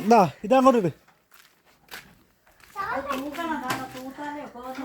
ഇത് ഇതങ്ങോട്ട് ഇട്. തൂക്കണം കാരണം തൂത്താലേ പോകുന്ന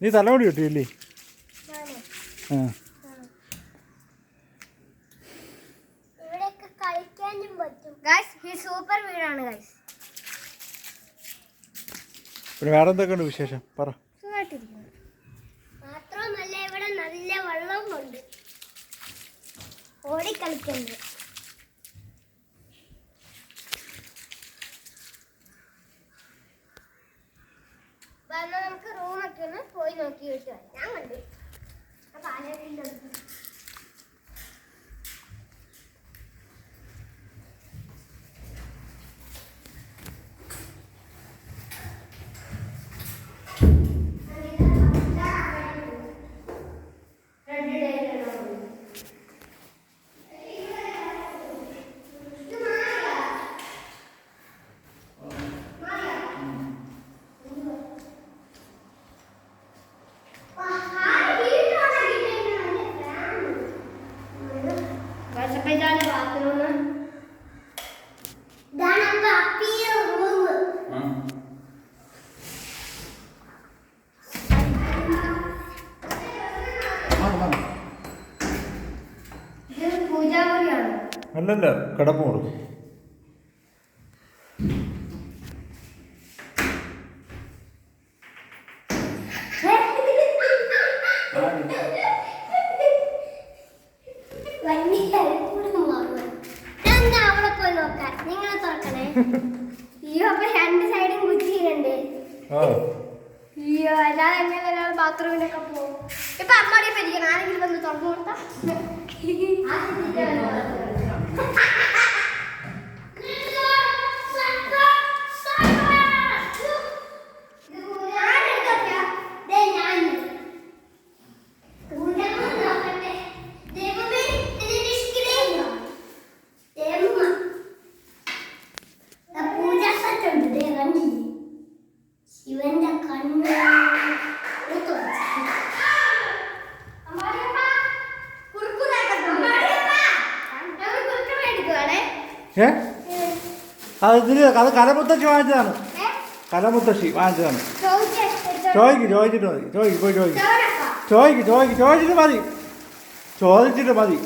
നീ തലമുടി കിട്ടിയില്ലേ? ആ. പിന്നെ വേറെ എന്തൊക്കെയുണ്ട് വിശേഷം? പറ. മാത്രമല്ല ഇവിടെ നല്ല വെള്ളവുമുണ്ട്. ഓടിക്കളിക്കുന്നത് വരാം ഞാൻ കണ്ടു നോക്കാം കിടപ്പ് കൊടുക്കും അയ്യോ അല്ലാതെ എങ്ങനെ ഒരാൾ ബാത്റൂമിലൊക്കെ പോകും. ഇപ്പൊ അമ്മയുടെ പറ്റിക്കണം ആരെങ്കിലും വന്ന് തുറന്നു കൊടുത്താ? ഏ? അത് ഇതിൽ അത് കലമുത്തശ്ശി വാങ്ങിച്ചതാണ്. ഏ? കലമുത്തശ്ശി വാങ്ങിച്ചതാണ്. ചോദിക്ക് ചോദിച്ചിട്ട് മതി. ചോദിക്ക് പോയി ചോദിക്ക്. ചോദിക്ക് ചോദിക്ക്. ചോദിച്ചിട്ട് മതി. ചോദിച്ചിട്ട് മതി.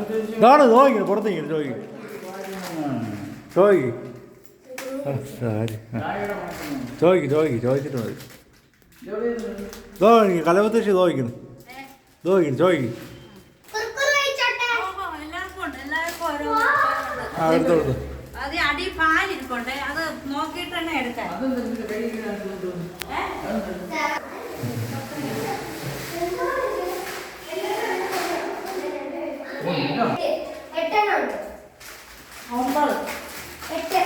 ഉദ്ദേശിച്ചത്. ഇതാണ് ചോദിക്കുന്നത് പുറത്തേക്ക് ചോദിക്കും. ചോദിക്ക്. ചോദിക്ക് ചോദിക്ക് ചോദിച്ചിട്ട് മതി? ചോദിക്ക് കലമുത്തശ്ശി ചോദിക്കുന്നു. ചോദിക്കുന്നു ചോദിക്കും. ഓരോ ആ എടുത്തു കൊടുത്തു അത് അടി പാലിരിക്കോട്ടെ അത് നോക്കിയിട്ട് തന്നെ എടുക്കാം ഒമ്പത്. എട്ട്